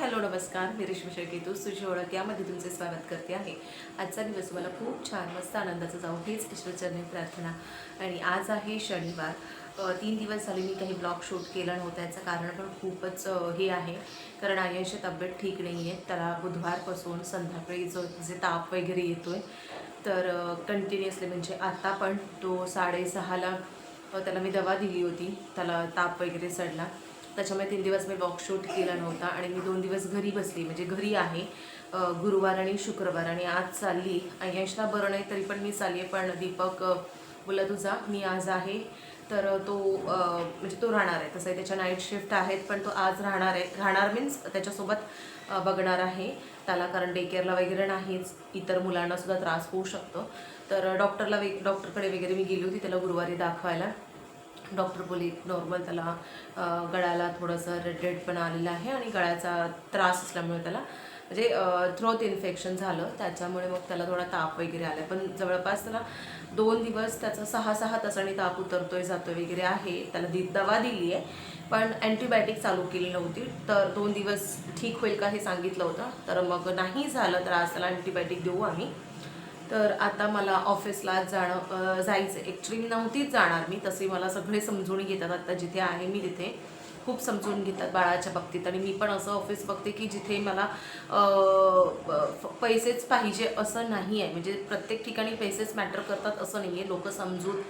Hello नमस्कार. मी रिश्वे शेळकेतोस तुझी ओळख यामध्ये तुमचे स्वागत करते आहे. आजचा दिवस तुम्हाला खूप छान मस्त आनंदाचा जाऊ. हेच ईश्वरचरणी प्रार्थना. आणि आज आहे शनिवार. तीन दिवस झाले मी काही ब्लॉग शूट केलं नव्हतं. याचं कारण पण खूपच हे आहे. कारण आर्यांची तब्येत ठीक नाही आहे. त्याला बुधवारपासून संध्याकाळी जो जे ताप वगैरे येतो आहे तर कंटिन्युअसली म्हणजे आता पण तो साडेसहाला त्याला मी दवा दिली होती. त्याला ताप वगैरे चढला. त्याच्यामुळे तीन दिवस मी वॉक शूट केला नव्हता आणि मी दोन दिवस घरी बसली. म्हणजे घरी आहे गुरुवार आणि शुक्रवार आणि आज चालली. अय्यांशला बरं नाही तरी पण मी चालली आहे पण दीपक बोला तुझा मी आज आहे. तर तो म्हणजे तो राहणार आहे. तसंही त्याच्या नाईट शिफ्ट आहेत पण तो आज राहणार आहे. राहणार मीन्स त्याच्यासोबत बघणार आहे. त्याला कारण डे केअरला वगैरे नाहीच इतर मुलांनासुद्धा त्रास होऊ शकतो. तर डॉक्टरला वे डॉक्टरकडे वगैरे मी गेली होती त्याला गुरुवारी दाखवायला. डॉक्टर बोली नॉर्मल त्याला गळ्याला थोडंसं रेड रेड पण आलेलं आहे आणि गळ्याचा त्रास असल्यामुळे त्याला म्हणजे थ्रोत इन्फेक्शन झालं. त्याच्यामुळे मग त्याला थोडा ताप वगैरे आला पण जवळपास त्याला दोन दिवस त्याचा सहा सहा तासांनी ताप उतरतोय जातोय वगैरे आहे. त्याला दी दवा दिली आहे. पण अँटीबायोटिक चालू केली नव्हती. तर दोन दिवस ठीक होईल का हे सांगितलं होतं. तर मग नाही झालं तर आज त्याला अँटीबायोटिक देऊ आम्ही. तर आता मला ऑफिसला जाणं जायचं ॲक्च्युली नव्हतीच जाणार मी तसे मला सगळे समजून घेतात आता जिथे आहे मी तिथे. खूप समजून घेतात बाळाच्या बाबतीत. आणि मी पण असं ऑफिस बघते की जिथे मला पैसेच पाहिजे असं नाही आहे म्हणजे प्रत्येक ठिकाणी पैसेच मॅटर करतात असं नाही आहे लोक समजून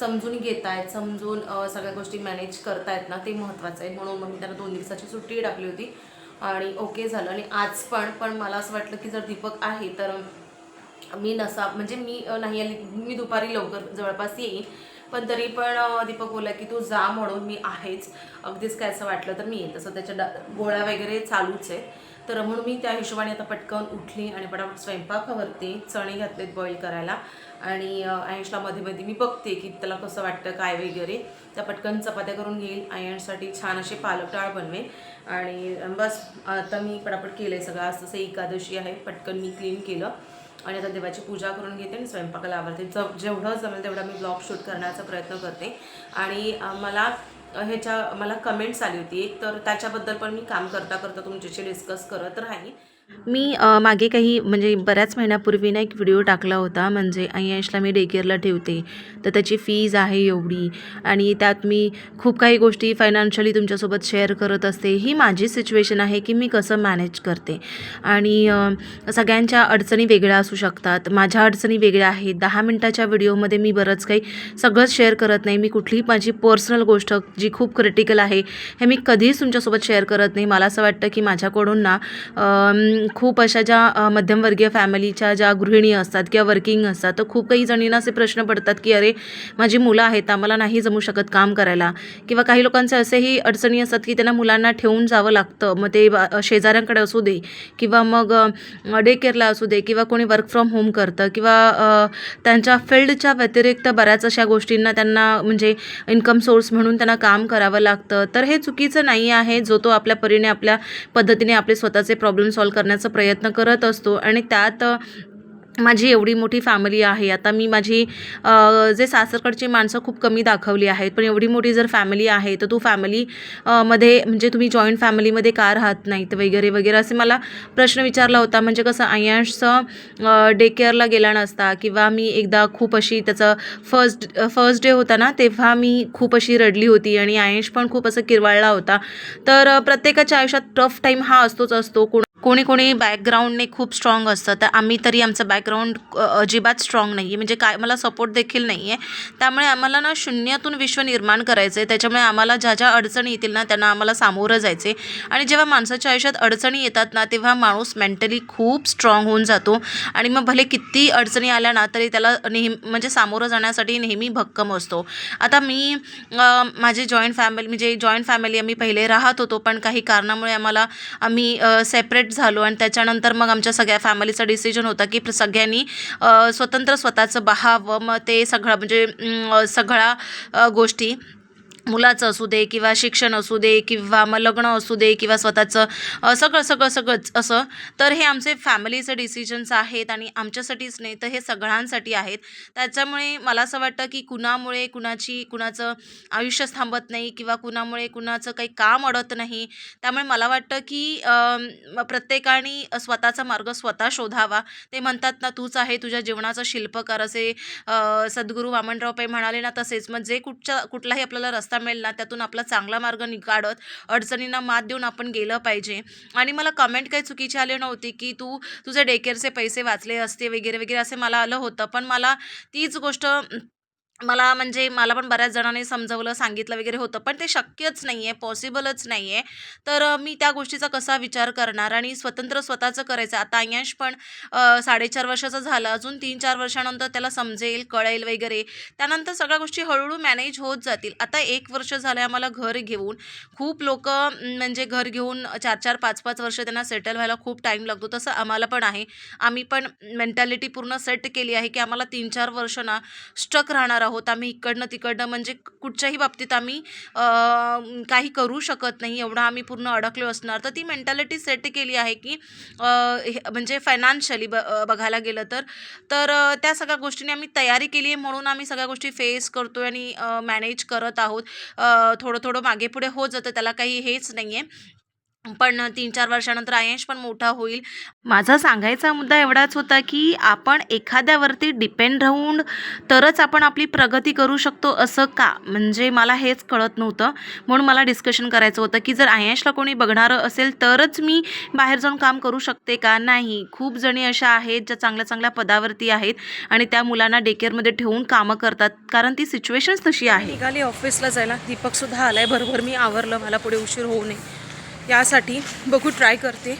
समजून घेत आहेत समजून सगळ्या गोष्टी मॅनेज करतायत ना ते महत्त्वाचं आहे. म्हणून मग मी त्यांना दोन दिवसाची सुट्टी टाकली होती. आणि ओके झालं. आणि आज पण पण मला असं वाटलं की जर दीपक आहे तर मी नसा म्हणजे मी नाही आली मी दुपारी लवकर जवळपास येईन. पण तरी पण दीपक बोला की तू जा म्हणून मी आहेच. अगदीच काय असं वाटलं तर मी येईन. तसं त्याच्या डा गोळ्या वगैरे चालूच आहे तर म्हणून मी त्या हिशोबाने आता पटकन उठली आणि पटापट स्वयंपाकावरती चणे घातलेत बॉईल करायला. आणि आयुषला मध्ये मध्ये मी बघते की त्याला कसं वाटतं काय वगैरे. त्या पटकन चपात्या करून घेईल. आयणसाठी छान असे पालक टाळ बनवेल आणि बस आता मी पटापट केलं आहे सगळं. आज तसं एकादशी आहे. पटकन मी क्लीन केलं. आणि आता देवाची पूजा करून घेते आणि स्वयंपाकाला आवडते ज जेवढं जमेल तेवढा मी ब्लॉग शूट करण्याचा प्रयत्न करते. आणि मला ह्याच्या मला कमेंट्स आली होती. एक तर त्याच्याबद्दल पण मी काम करता करता तुमच्याशी डिस्कस करत राहीन. मी मागे काही म्हणजे बऱ्याच महिन्यापूर्वी ना एक व्हिडिओ टाकला होता म्हणजे आयशला मी डेकेअरला ठेवते. तर त्याची फीज आहे एवढी. आणि त्यात मी खूप काही गोष्टी फायनान्शियली तुमच्यासोबत शेअर करत असते. ही माझी सिच्युएशन आहे की मी कसं मॅनेज करते. आणि सगळ्यांच्या अडचणी वेगळ्या असू शकतात. माझ्या अडचणी वेगळ्या आहेत. दहा मिनटाच्या व्हिडिओमध्ये मी बरंच काही सगळंच शेअर करत नाही. मी कुठलीही माझी पर्सनल गोष्ट जी खूप क्रिटिकल आहे हे मी कधीच तुमच्यासोबत शेअर करत नाही. मला असं वाटतं की माझ्याकडून ना खूप अशा ज्या मध्यमवर्गीय फॅमिलीच्या ज्या गृहिणी असतात किंवा वर्किंग असतात तर खूप काही जणींना असे प्रश्न पडतात की अरे माझी मुलं आहेत आम्हाला नाही जमू शकत काम करायला. किंवा काही लोकांचे असेही अडचणी असतात की त्यांना मुलांना ठेवून जावं लागतं मग ते शेजाऱ्यांकडे असू दे किंवा मग डे केअरला असू दे किंवा कोणी वर्क फ्रॉम होम करतं किंवा त्यांच्या फील्डच्या व्यतिरिक्त बऱ्याच अशा गोष्टींना त्यांना म्हणजे इन्कम सोर्स म्हणून त्यांना काम करावं लागतं. तर हे चुकीचं नाही आहे. जो तो आपल्या परीने आपल्या पद्धतीने आपले स्वतःचे प्रॉब्लेम सॉल्व करण्याचा प्रयत्न करत असतो. आणि त्यात माझी एवढी मोठी फॅमिली आहे. आता मी माझी जे सासरकडची माणसं खूप कमी दाखवली आहेत. पण एवढी मोठी जर फॅमिली आहे तर तू फॅमिली मध्ये म्हणजे तुम्ही जॉईंट फॅमिलीमध्ये का राहत नाहीत वगैरे वगैरे असे मला प्रश्न विचारला होता. म्हणजे कसं आयशचं डे केअरला गेला नसता किंवा मी एकदा खूप अशी त्याचं फर्स्ट फर्स्ट डे होता ना तेव्हा मी खूप अशी रडली होती आणि आयश पण खूप असं किरवाळला होता. तर प्रत्येकाच्या आयुष्यात टफ टाईम हा असतोच असतो. कोण कोणी कोणी बॅकग्राऊंडने खूप स्ट्रॉंग असतं. तर आम्ही तरी आमचं बॅकग्राऊंड अजिबात स्ट्रॉंग नाही आहे म्हणजे काय मला सपोर्ट देखील नाही आहे त्यामुळे आम्हाला ना शून्यातून विश्व निर्माण करायचं आहे त्याच्यामुळे आम्हाला ज्या ज्या अडचणी येतील ना त्यांना आम्हाला सामोरं जायचे आणि जेव्हा माणसाच्या आयुष्यात अडचणी येतात ना तेव्हा माणूस मेंटली खूप स्ट्रॉंग होऊन जातो. आणि मग भले किती अडचणी आल्या ना तरी त्याला नेहमी म्हणजे सामोरं जाण्यासाठी नेहमी भक्कम असतो. आता मी माझी जॉईंट फॅमिली म्हणजे जॉईंट फॅमिली आम्ही पहिले राहत होतो. पण काही कारणामुळे आम्हाला आम्ही सेपरेट झालो आणि त्याच्यानंतर मग आमच्या सगळ्या फॅमिलीचा डिसिजन होता की सगळ्यांनी स्वतंत्र स्वतःचं बहावं. मग ते सगळं म्हणजे सगळ्या गोष्टी. मुलाचं असू दे किंवा शिक्षण असू दे किंवा मग लग्न असू दे किंवा स्वतःचं सगळं सगळं सगळंच असं तर हे आमचे फॅमिलीचे डिसिजन्स आहेत आणि आमच्यासाठीच नाही तर हे सगळ्यांसाठी आहेत. त्याच्यामुळे मला असं वाटतं की कुणामुळे कुणाची कुणाचं आयुष्य थांबत नाही किंवा कुणामुळे कुणाचं काही काम अडत नाही त्यामुळे मला वाटतं की प्रत्येकाने स्वतःचा मार्ग स्वतः शोधावा. ते म्हणतात ना तूच आहे तुझ्या जीवनाचा शिल्पकार असे सद्गुरू वामनराव पै म्हणाले ना तसेच. मग जे कुठच्या कुठलाही आपल्याला रस्ता मिळेल ना त्यातून आपला चांगला मार्ग निकाडत अडचणींना मात देऊन आपण गेलं पाहिजे. आणि मला कमेंट काही चुकीची आली नव्हती की तू तुझे डेकेअरचे पैसे वाचले असते वगैरे वगैरे असे मला आलं होतं. पण मला तीच गोष्ट मला म्हणजे मला पण बऱ्याच जणांनी समजवलं सांगितलं वगैरे होतं पण ते शक्यच नाही आहे पॉसिबलच नाही आहे तर मी त्या गोष्टीचा कसा विचार करणार आणि स्वतंत्र स्वतःचं करायचं? आता अय्यांश पण साडेचार वर्षाचा झाला. अजून तीन चार वर्षानंतर त्याला समजेल कळेल वगैरे. त्यानंतर सगळ्या गोष्टी हळूहळू मॅनेज होत जातील. आता एक वर्ष झालं आहे आम्हाला घर घेऊन. खूप लोक म्हणजे घर घेऊन चार चार पाच पाच वर्ष त्यांना सेटल व्हायला खूप टाईम लागतो. तसं आम्हाला पण आहे. आम्ही पण मेंटॅलिटी पूर्ण सेट केली आहे की आम्हाला तीन चार वर्ष ना स्टक राहणार आहोत. आम्ही इकडनं तिकडनं म्हणजे कुठच्याही बाबतीत आम्ही काही करू शकत नाही. एवढं आम्ही पूर्ण अडकलो असणार. तर ती मेंटॅलिटी सेट केली आहे की हे- म्हणजे फायनान्शियली ब बघायला गेलं तर. तर त्या सगळ्या गोष्टीने आम्ही तयारी केली आहे म्हणून आम्ही सगळ्या गोष्टी फेस करतो आणि मॅनेज करत आहोत. थोडं थोडं मागे पुढे होत जातं. त्याला काही हेच नाही आहे पण तीन चार वर्षानंतर आयश पण मोठा होईल. माझा सांगायचा मुद्दा एवढाच होता की आपण एखाद्यावरती डिपेंड राहून तरच आपण आपली प्रगती करू शकतो असं का? म्हणजे मला हेच कळत नव्हतं. म्हणून मला डिस्कशन करायचं होतं की जर आयशला कोणी बघणारं असेल तरच मी बाहेर जाऊन काम करू शकते का? नाही. खूप जणी अशा आहेत ज्या चांगल्या चांगल्या पदावरती आहेत आणि त्या मुलांना डेकेअरमध्ये ठेवून कामं करतात. कारण ती सिच्युएशन्स तशी आहे. निघाली ऑफिसला जायला. दीपकसुद्धा आलाय. बरोबर मी आवरलं. मला पुढे उशीर होऊ नये. यासाठी बघू ट्राय करते.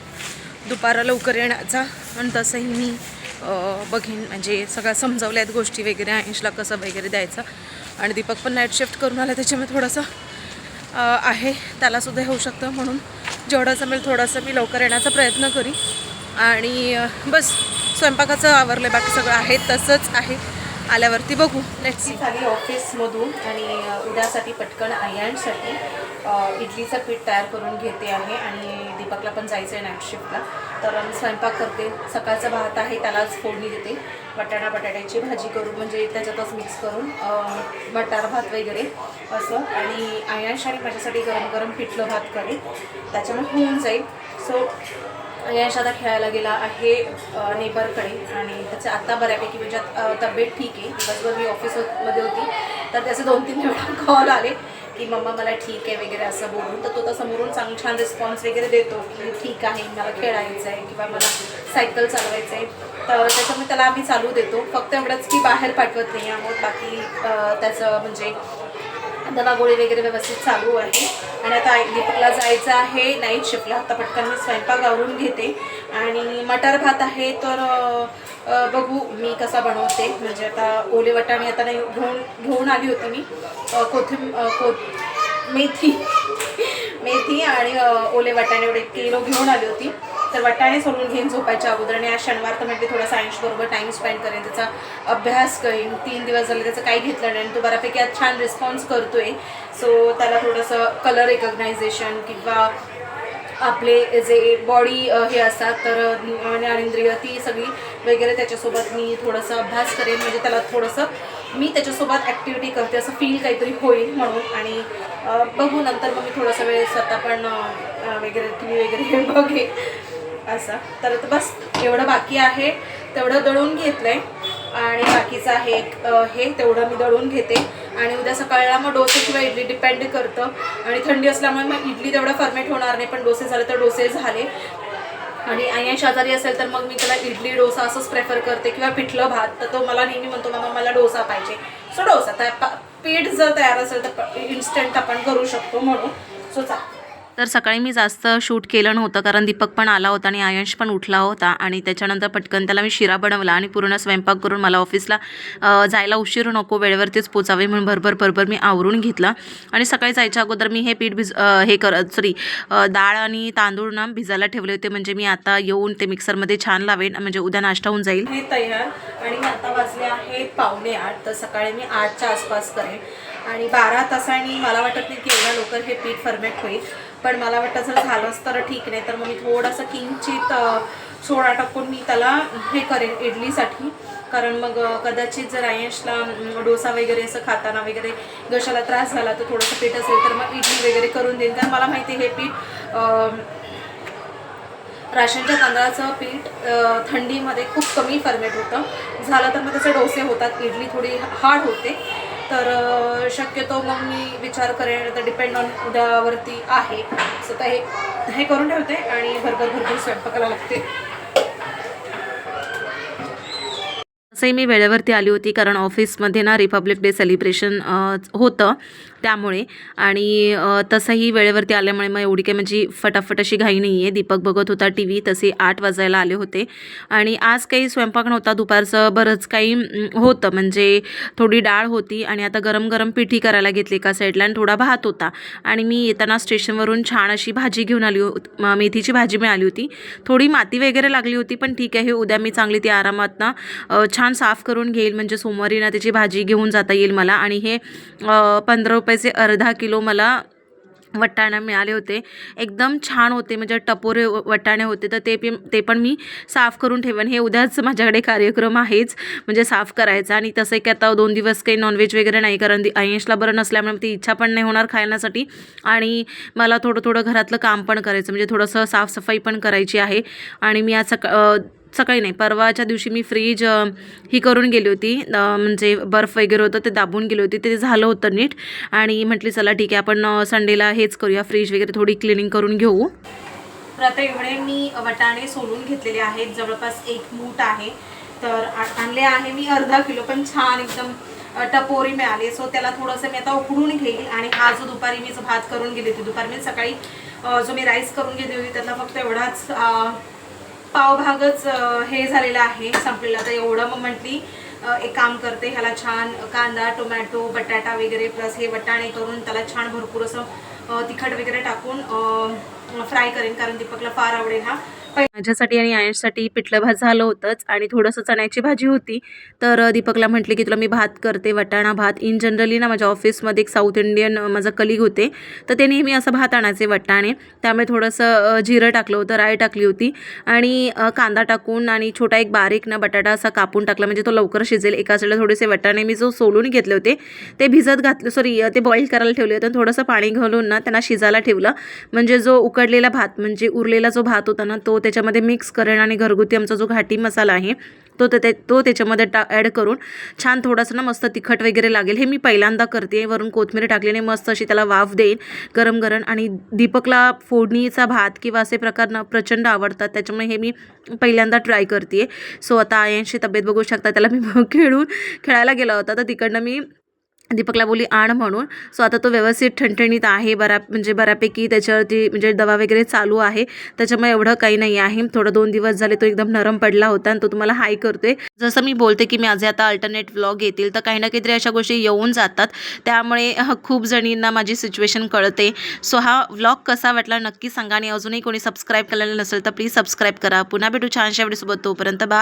दुपारा लवकर येण्याचा. आणि तसंही मी बघेन. म्हणजे सगळ्या समजावल्या आहेत गोष्टी वगैरे ऐंशला कसं वगैरे द्यायचं. आणि दीपक पण नाईट शिफ्ट करून आला त्याच्यामुळे थोडंसं आहे. त्यालासुद्धा होऊ शकतं. म्हणून जेवढं जमेल थोडंसं मी लवकर येण्याचा प्रयत्न करीन. आणि बस स्वयंपाकाचं आवरलं बाकी सगळं आहे तसंच आहे. आल्यावरती बघू. लेट्स झाली ऑफिसमधून आणि उद्यासाठी पटकन आयांसाठी इडलीचं पीठ तयार करून घेते आहे आणि दीपकला पण जायचं आहे नाईट शिफ्टला तर मी स्वयंपाक करते. सकाळचा भात आहे त्यालाच फोडणी देते. बटाणा बटाट्याची भाजी करून म्हणजे त्याच्यातच मिक्स करून अ, मटार भात वगैरे असं. आणि आयांश आणि माझ्यासाठी गरम गरम पिठलं भात करेल. त्याच्यामुळे होऊन जाईल. सो यश आता खेळायला गेला आहे नेबरकडे आणि त्याचं आता बऱ्यापैकी म्हणजे तब्येत ठीक आहे. दिवसभर मी ऑफिसमध्ये होती. तर त्याचे दोन तीन वेळा कॉल आले की मम्मा मला ठीक आहे वगैरे असं बोलून. तर तो तर समोरून चांग छान रिस्पॉन्स वगैरे देतो की ठीक आहे मला खेळायचं आहे किंवा मला सायकल चालवायचं आहे तर त्याच्यामुळे त्याला आम्ही चालू देतो. फक्त एवढंच की बाहेर पाठवत नाही आहोत. बाकी त्याचं म्हणजे दवागोळी वगैरे व्यवस्थित चालू आहे. आणि आता दीपकला जायचं आहे नाईट शिफ्टला आता पटकन मी स्वयंपाक आवरून घेते. आणि मटार भात आहे तर बघू मी कसा बनवते. म्हणजे आता ओले वटाणे आता नाही घेऊन घेऊन आली होती मी. कोथिंब को मेथी. मेथी आणि ओले वटाणे एवढे किलो घेऊन आली होती. तर वाटाणे सोडून घेईन झोपायच्या अगोदर आणि आज शनिवार तर म्हणजे थोडा सायन्स बरोबर टाईम स्पेंड करेन. त्याचा अभ्यास करेन. तीन दिवस झाले त्याचं काही घेतलं नाही आणि तो बऱ्यापैकी आज छान रिस्पॉन्स करतोय. सो त्याला थोडंसं कलर रेकग्नायझेशन किंवा आपले जे बॉडी हे असतात तर ज्ञानेंद्रिय ती सगळी वगैरे त्याच्यासोबत मी थोडंसं अभ्यास करेन. म्हणजे त्याला थोडंसं मी त्याच्यासोबत ॲक्टिव्हिटी करते असं फील काहीतरी होईल म्हणून. आणि बघू नंतर मग मी थोडासा वेळ स्वतः पण वगैरे टी व्ही वगैरे बघेन. असं. तर आता बस एवढं बाकी आहे तेवढं दळून घेतलं आहे आणि बाकीचं आहे एक हे तेवढं मी दळून घेते. आणि उद्या सकाळला मग डोसे किंवा इडली डिपेंड करतं. आणि थंडी असल्यामुळे मग इडली तेवढं फर्मेट होणार नाही पण डोसे झाले तर डोसे झाले. आणि आई शेजारी असेल तर मग मी त्याला इडली डोसा असंच प्रेफर करते. किंवा पिठलं भात तर तो मला नेहमी म्हणतो मामा मला डोसा पाहिजे. सो डोसा त्या पीठ जर तयार असेल तर इन्स्टंट आपण करू शकतो म्हणून. सो चा तर सकाळी मी जास्त शूट केलं नव्हतं कारण दीपक पण आला होता आणि आयंश पण उठला होता. आणि त्याच्यानंतर पटकन त्याला मी शिरा बनवला आणि पूर्ण स्वयंपाक करून मला ऑफिसला जायला उशीर नको वेळेवरतीच पोचावे म्हणून भरभर भरभर मी आवरून घेतला. आणि सकाळी जायच्या अगोदर मी हे पीठ भिज हे कर सॉरी डाळ आणि तांदूळ ना भिजायला ठेवले होते. म्हणजे मी आता येऊन ते मिक्सरमध्ये छान लावेन म्हणजे उद्या नाश्ता होऊन जाईल. हे तयार आणि आता वाजले आहेत पावणे आठ तर सकाळी मी आठच्या आसपास करेन. आणि बारा तासांनी मला वाटत नाही की एवढ्या लवकर हे पीठ फर्मेट होईल. पण मला वाटतं जर झालंच तर ठीक नाही तर मग मी थोडंसं किंचित सोडा टाकून मी त्याला हे करेन इडलीसाठी. कारण मग कदाचित जर आयशला डोसा वगैरे असं खाताना वगैरे घशाला त्रास झाला तर थोडंसं पीठ असेल तर मग इडली वगैरे करून देईन. कारण मला माहिती आहे हे पीठ राशनच्या तांदळाचं पीठ थंडीमध्ये खूप कमी फर्मेट होतं. झालं तर मग त्याचे डोसे होतात इडली थोडी हार्ड होते. तर शक्यतो मग मी विचार करेन तर डिपेंड ऑन उद्यावरती आहे. सो तर हे हे करून ठेवते आणि भरभर भरभर स्वयंपाकाला लागते. तसंही मी वेळेवरती आली होती कारण ऑफिसमध्ये ना रिपब्लिक डे सेलिब्रेशन होतं त्यामुळे. आणि तसंही वेळेवरती आल्यामुळे मग एवढी काही म्हणजे फटाफट अशी घाई नाही आहे दीपक बघत होता टी व्ही तसे आठ वाजायला आले होते. आणि आज काही स्वयंपाक नव्हता दुपारचं बरंच काही होतं. म्हणजे थोडी डाळ होती आणि आता गरम गरम पिठी करायला घेतली एका साईडला आणि थोडा भात होता. आणि मी येताना स्टेशनवरून छान अशी भाजी घेऊन आली हो मेथीची भाजी मिळाली होती. थोडी माती वगैरे लागली होती पण ठीक आहे उद्या मी चांगली ती आरामात ना छान छान साफ करून घेईल. म्हणजे सोमवारी ना त्याची भाजी घेऊन जाता येईल मला. आणि हे पंधरा रुपयाचे अर्धा किलो मला वटाणे मिळाले होते. एकदम छान होते. म्हणजे टपोरे वटाणे होते. तर ते पण ते पण मी साफ करून ठेवेन. हे उद्याच माझ्याकडे कार्यक्रम आहेच. म्हणजे साफ करायचा. आणि तसं की आता दोन दिवस काही नॉनव्हेज वगैरे नाही. कारण दी- बरं नसल्यामुळे ती इच्छा पण नाही होणार खाण्यासाठी आणि मला थोडं थोडं घरातलं काम पण करायचं. म्हणजे थोडंसं साफसफाई पण करायची आहे. आणि मी आज सका सकाळी नाही. परवाच्या दिवशी मी फ्रीज ही करून गेली होती. म्हणजे बर्फ वगैरे होतं ते दाबून गेली होती. ते झालं होतं नीट. आणि म्हटली चला ठीक आहे आपण संडेला हेच करूया. फ्रीज वगैरे थोडी क्लिनिंग करून घेऊ. तर आता एवढे मी वटाणे सोलून घेतलेले आहेत. जवळपास एक मूठ आहे. तर आणले आहे मी अर्धा किलो पण छान एकदम टपोरी मिळाली. सो त्याला थोडंसं मी आता उकडून घेईल. आणि हा जो दुपारी मी जो भात करून गेली होती दुपारी मी सकाळी जो मी राईस करून घेतली होती त्यातला फक्त एवढाच पावभागच हे झालेला आहे संपलेला. तर एवढं मग म्हटली एक काम करते ह्याला छान कांदा टोमॅटो बटाटा वगैरे प्लस हे वटाणे करून त्याला छान भरपूर असं तिखट वगैरे टाकून फ्राय करेन कारण दीपकला फार आवडेल हा. माझ्यासाठी आणि आयशसाठी पिठलं भात झालं होतंच आणि थोडंसं चण्याची भाजी होती. तर दीपकला म्हटले की तुला मी भात करते वटाणा भात. इन जनरली ना माझ्या ऑफिसमध्ये एक साऊथ इंडियन माझं माझा कलिग होते. तर ते नेहमी असं भात आणायचे वटाणे. त्यामुळे थोडंसं जिरं टाकलं होतं राय टाकली होती. आणि कांदा टाकून आणि छोटा एक बारीक ना बटाटा असा कापून टाकला. म्हणजे तो लवकर शिजेल. एका साईडला थोडेसे वटाणे मी जो सोलून घेतले होते ते भिजत घातले. सॉरी ते बॉईल करायला ठेवले होते. थोडंसं पाणी घालून ना त्यांना शिजायला ठेवलं. म्हणजे जो उकडलेला भात म्हणजे उरलेला जो भात होता ना तो त्याच्यामध्ये मिक्स करेन आणि घरगुती आमचा जो घाटी मसाला आहे तो ते तो त्याच्यामध्ये टा ॲड करून छान थोडंसं ना मस्त तिखट वगैरे लागेल. हे मी पहिल्यांदा करते. वरून कोथिंबीर टाकल्याने मस्त अशी त्याला वाफ देईन गरम गरम. आणि दीपकला फोडणीचा भात किंवा असे प्रकार ना प्रचंड आवडतात. त्याच्यामुळे हे मी पहिल्यांदा ट्राय करते सो आता आयांशी तब्येत बघू शकता. त्याला मी खेळून खेळायला गेला होता. तर तिकडनं मी दीपकला बोली आण म्हणून. सो आता तो व्यवस्थित ठणठणीत आहे बरा म्हणजे बऱ्यापैकी त्याच्यावरती म्हणजे दवा वगैरे चालू आहे. त्याच्यामुळे एवढं काही नाही आहे. थोडं दोन दिवस झाले तो एकदम नरम पडला होता आणि तो तुम्हाला हाय करतोय. जसं मी बोलते की माझे आता अल्टरनेट व्लॉग येतील. तर काही ना काहीतरी अशा गोष्टी येऊन जातात. त्यामुळे खूप जणींना माझी सिच्युएशन कळते. सो हा व्लॉग कसा वाटला नक्की सांगा आणि अजूनही कोणी सबस्क्राईब केलेलं नसेल तर प्लीज सबस्क्राईब करा. पुन्हा भेटू छानशा वेळेसोबत तोपर्यंत बा